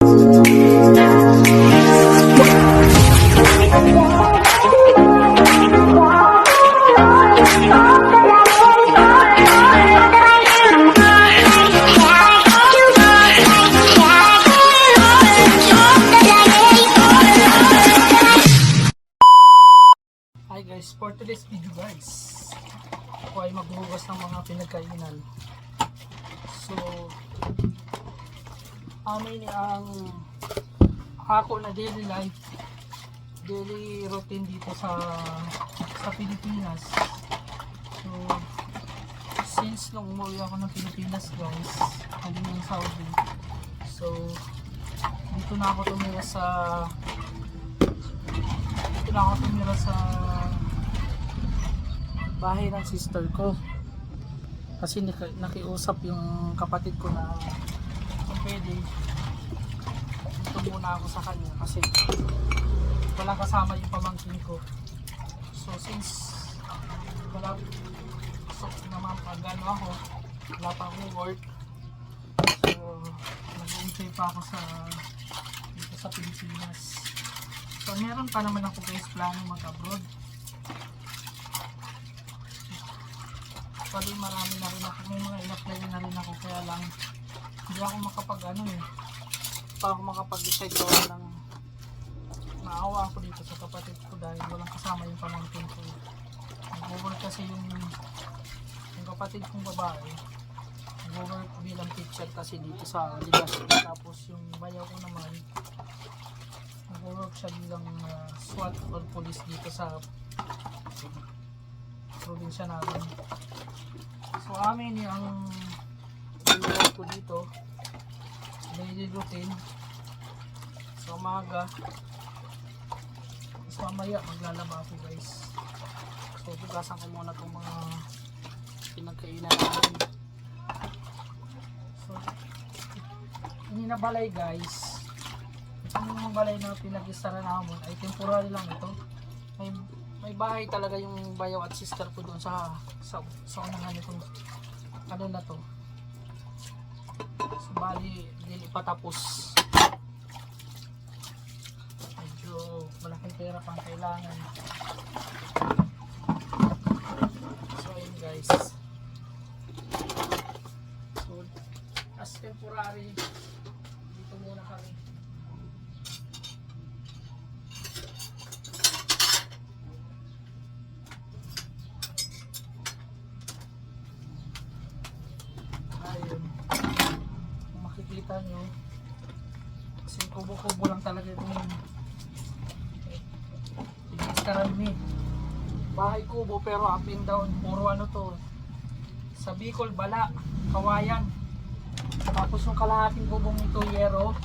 Hi guys, for today's video guys, ako ay maghuhugas ng mga pinagkainan. So, amin ang ako na daily life, daily routine dito sa sa Pilipinas. So, since nung umuwi ako ng Pilipinas guys, galing ng Saudi. So, dito na ako tumira sa dito na ako tumira sa bahay ng sister ko kasi naki- nakiusap yung kapatid ko na pwede dito muna ako sa kanya kasi wala kasama yung pamangkin ko so since wala so naman pag ano ako wala pa akong work so nag-enjoy pa ako sa dito sa Pilipinas so meron pa naman ako guys plano mag-abroad Actually, marami na rin ako. May mga in-apply na rin ako. Kaya lang, hindi ako makapag ano eh. Pa ako makapag-decide gawa ng naawa ako dito sa kapatid ko dahil walang kasama yung pamangkin ko. Nag-work kasi yung yung kapatid kong babae. Nag-work bilang teacher kasi dito sa Legazpi. Tapos yung bayaw ko naman, nag-work siya bilang uh, SWAT or police dito sa probinsya namin. So amin yung daily ko dito. Daily routine. Sa umaga. Tapos mamaya maglalaba ako guys. So bugasan ko muna itong mga pinagkainan namin. So hindi na balay guys. Itong mga balay na pinag-istara namin ay temporary lang ito. May may bahay talaga yung bayaw at sister ko doon sa sa sa unahan nitong ano na to bali dili pa tapos. Medyo malaking pera pang kailangan ni. Bahay kubo pero up and down, puro ano to. Sa Bicol, Bala, Kawayan. Tapos yung kalahating bubong nito, Yero.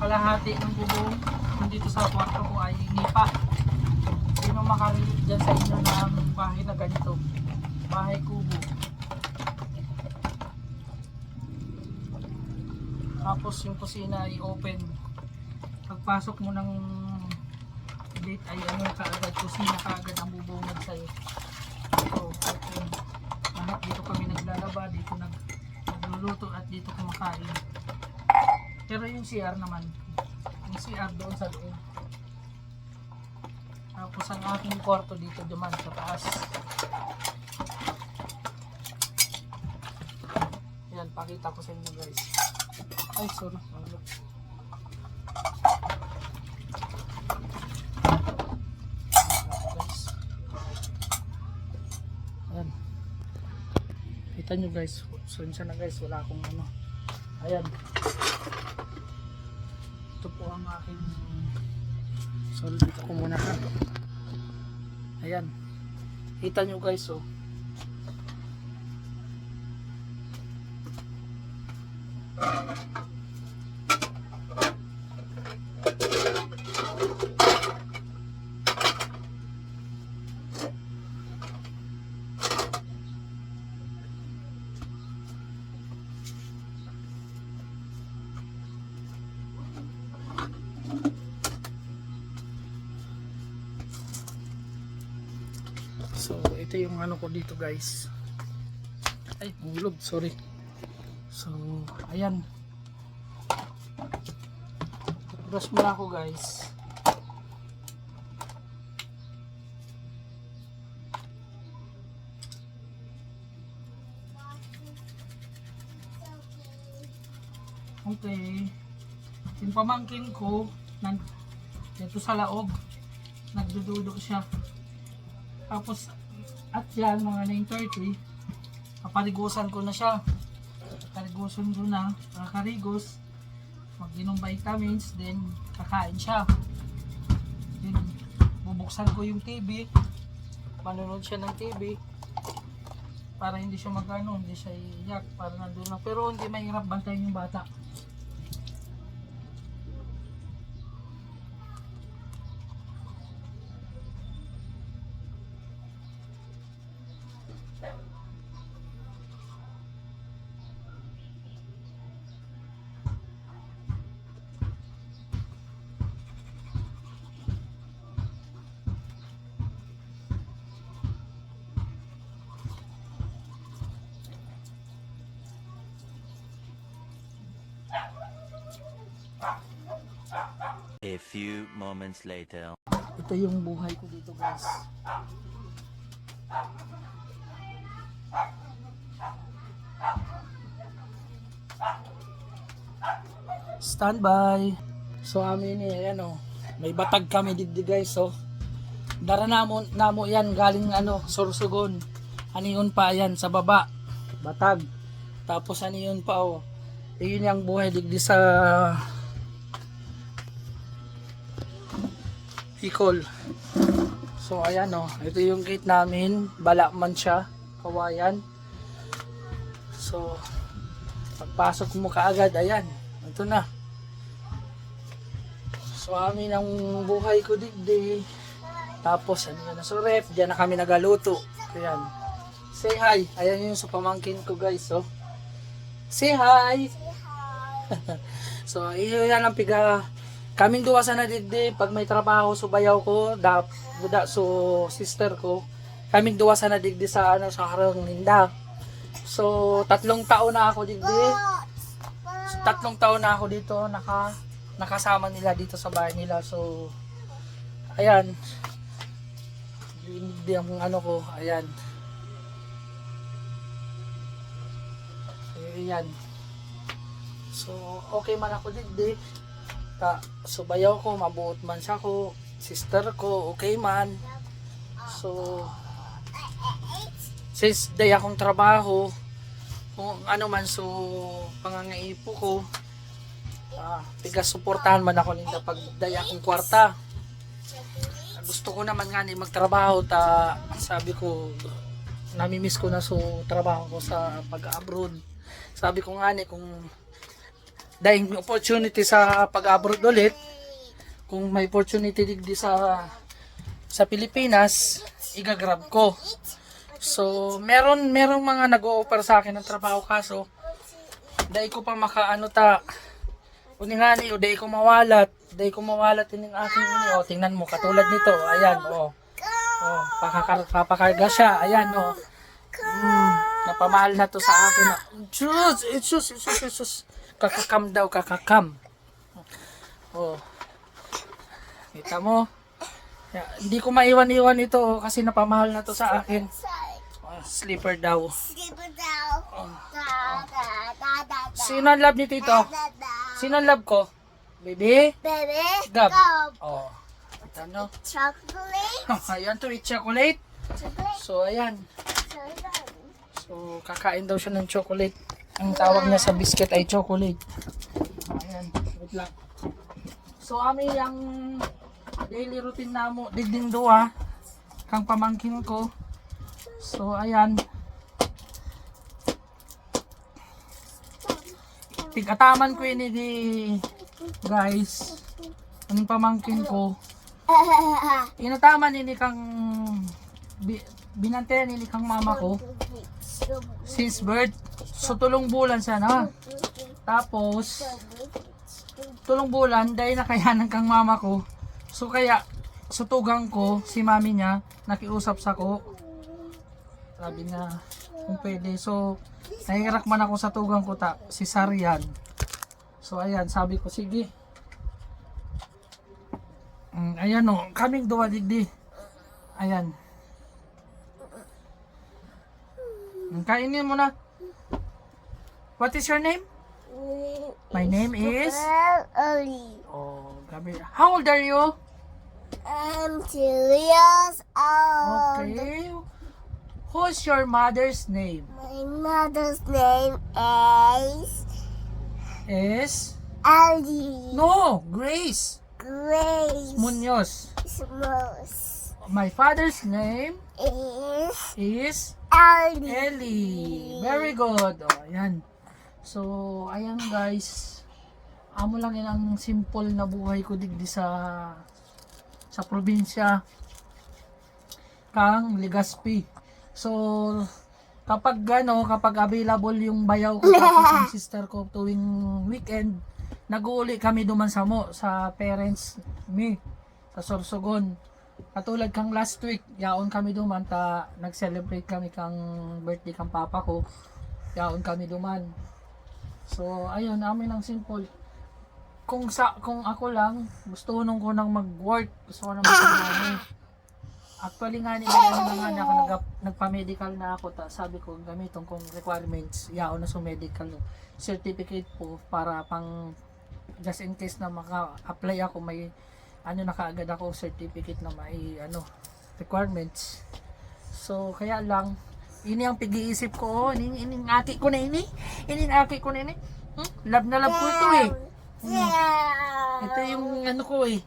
Kalahati ng bubong dito sa kwarto ko ay Nipa. Sino makarelate dyan sa inyo na bahay na ganito? Bahay kubo. Tapos yung kusina ay open. Pagpasok mo ng gate ay ano kaagad, kusina kaagad ang bubungad sa'yo. So, open. Lahat dito kami naglalaba, dito nag nagluluto at dito kumakain. Pero yung CR naman, yung CR doon sa loob. Tapos ang aking kwarto dito duman sa taas. Yan, pakita ko sa inyo guys. Ay, sorry. Kita nyo guys. Sunsa na guys. Wala akong ano. Ayan. Ito po ang aking sorry dito ko muna ha. Ayan. Kita nyo guys oh. So, ito yung ano ko dito guys. Ay, hulog, sorry. So, ayan. Brush muna ako guys. Okay. Yung pamangkin ko, nan dito sa laog, nagdududok siya. Tapos, at yan, mga 9.30, paparigusan ko na siya. Paparigusan ko na, kakarigos, mag-inom vitamins, then kakain siya. Then, bubuksan ko yung TV, manonood siya ng TV, para hindi siya magano, hindi siya iyak, para nandun lang. Pero hindi mahirap bantayan yung bata. A few moments later. Ito yung buhay ko dito guys. Standby. So amin eh, ano, may batag kami digdi guys, so. Dara namo, namo yan, galing ano, Sorsogon. Ano yun pa yan, sa baba. Batag. Tapos ano yun pa oh. Yun yung buhay digdi sa Bicol. So ayan oh, ito yung gate namin, balakman siya, kawayan. So pagpasok mo kaagad, ayan, ito na. So amin ang buhay ko digdi. Tapos ano yun, so ref, diyan na kami nagaluto. Ayan. Say hi. Ayan yung sa pamangkin ko guys, oh. Say hi. so, iyo yan ang piga kaming duwa sa nadigdi pag may trabaho so bayaw ko da, da so sister ko. Kaming duwa sa nadigdi sa ano sa harang ninda. So tatlong taon na ako digdi so, tatlong taon na ako dito naka nakasama nila dito sa bahay nila. So ayan. Yun din ang ano ko ayan. Ayan. So okay man ako digdi ta subayaw ko mabuot man siya ko sister ko okay man. So since day akong trabaho kung ano man so pangangaipo ko ah, pigas suportahan man ako ninda pag day akong kwarta. Gusto ko naman nga ni magtrabaho ta sabi ko namimiss ko na so trabaho ko sa pag-abroad. Sabi ko nga ni kung dahil may opportunity sa pag-abroad ulit. Kung may opportunity digdi sa sa Pilipinas igagrab ko. So meron merong mga nag-o-offer sa akin ng trabaho kaso dahil ko pa makaano ta uningani o dahil ko mawalat dahil ko mawalat din yung aking o tingnan mo katulad nito ayan o. Oh papakarga siya ayan o. Mm, napamahal na to sa akin. Diyos, Jesus, Jesus, Jesus kakakam daw kakakam oh kita mo Ya, hindi ko maiwan-iwan ito oh, kasi napamahal na to sa akin oh, sleeper daw Skipper daw. Da, da, da, da, da. sino ang love ni tito? Sino ang love ko? baby? Baby, Gab. oh ano? Chocolate. ayan to eat chocolate Chocolate. so ayan so kakain daw siya ng chocolate ang tawag niya sa biscuit ay chocolate. Ayan wait lang. So ami ang daily routine namo digding duwa kang pamangkin ko. So ayan. Tigataman ko ini di guys. Anong pamangkin ko. Inataman ini kang bi, binantayan ini kang mama ko. Since birth so tulong bulan siya na tapos tulong bulan dahil nakayanan kang mama ko. So kaya sutugang ko si mami niya nakiusap sa ko. Sabi niya kung pwede. So nahirak man ako sa tugang ko ta si Sarian. So ayan sabi ko sige. Mm, ayan o, kaming duwa digdi. Ayan. Mm, Kainin mo na. What is your name? My name is... Early. Oh, gabi. How old are you? I'm two years old. Okay. Who's your mother's name? My mother's name is Is... Ellie No, Grace Grace Munoz. Smos. My father's name Is is Ellie. Ellie. Very good. Oh, ayan. So, ayan guys. Amo lang ang simple na buhay ko digdi sa sa probinsya kang Legazpi. So, kapag ano, kapag available yung bayaw ko tapos yung sister ko tuwing weekend, nag-uuli kami duman sa mo, sa parents me, sa Sorsogon. Katulad kang last week, yaon kami duman, ta nag-celebrate kami kang birthday kang papa ko. Yaon kami duman. So, ayun, amin ang simple. Kung sa kung ako lang, gusto nung ko nang mag-work, gusto ko nang mag Actually nga nila nga na ako nag, nagpa-medical na ako ta sabi ko gamiton kong requirements yaon na sa medical certificate po para pang just in case na maka-apply ako may ano na kaagad ako certificate na may ano requirements. So kaya lang Ini ang pag-iisip ko. Oh. Ini, ini ang aki ko na ini. Ini ang aki ko na ini. Hmm? Love na love ko ito eh. Hmm. Ito yung ano ko eh.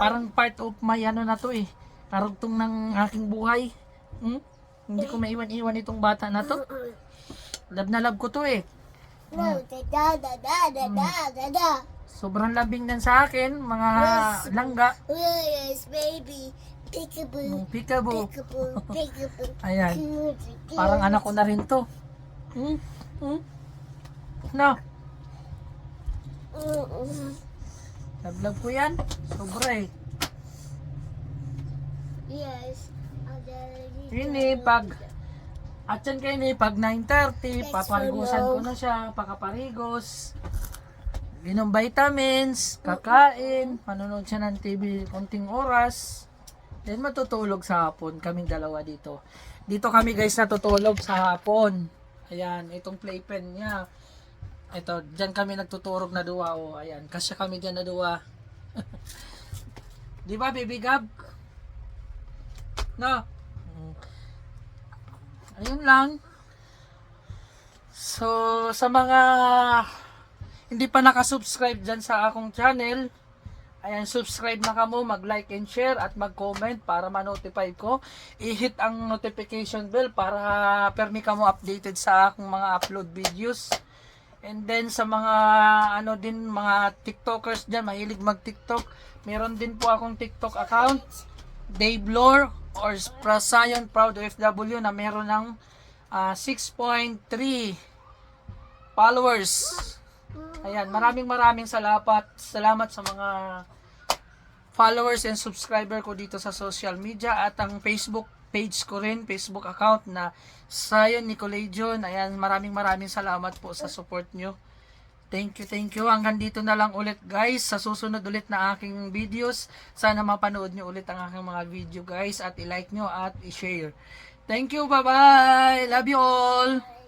Parang part of my ano na to eh. Karugtong ng aking buhay. Hmm? Hindi ko maiwan-iwan itong bata na to. Love na love ko to eh. Hmm. Sobrang labing din sa akin, mga langga. Where is baby? Peekaboo. Peekaboo. Peekaboo. Peekaboo. Ayan. Parang anak ko na rin to. Hmm? Hmm? No. Mm-mm. Love love ko yan. Sobra eh. Yes. Ini pag at yan kayo ni pag 9.30, paparigusan ko na siya, pakaparigos. Inom vitamins, kakain, manonood siya ng TV konting oras. Then matutulog sa hapon, kaming dalawa dito. Dito kami guys natutulog sa hapon. Ayan, itong playpen niya. Ito, dyan kami nagtuturog na duwa. Oh, ayan, kasya kami dyan na duwa. Di ba, baby Gab? No? Mm. Ayun lang. So, sa mga hindi pa nakasubscribe dyan sa akong channel, ayan, subscribe na kamo, mag-like and share at mag-comment para ma-notify ko. I-hit ang notification bell para permi kamo updated sa akong mga upload videos. And then sa mga ano din mga TikTokers diyan, mahilig mag-TikTok, meron din po akong TikTok account, Dave Lore or Prasayon Proud OFW na meron ng ah, 6.3 followers. Ayan, maraming maraming salamat. Salamat sa mga followers and subscriber ko dito sa social media at ang Facebook page ko rin, Facebook account na Sayon Nicolajon. Ayan, maraming maraming salamat po sa support nyo. Thank you, thank you. Hanggang dito na lang ulit guys. Sa susunod ulit na aking videos. Sana mapanood nyo ulit ang aking mga video guys. At i-like nyo at i-share. Thank you, bye-bye. Love you all.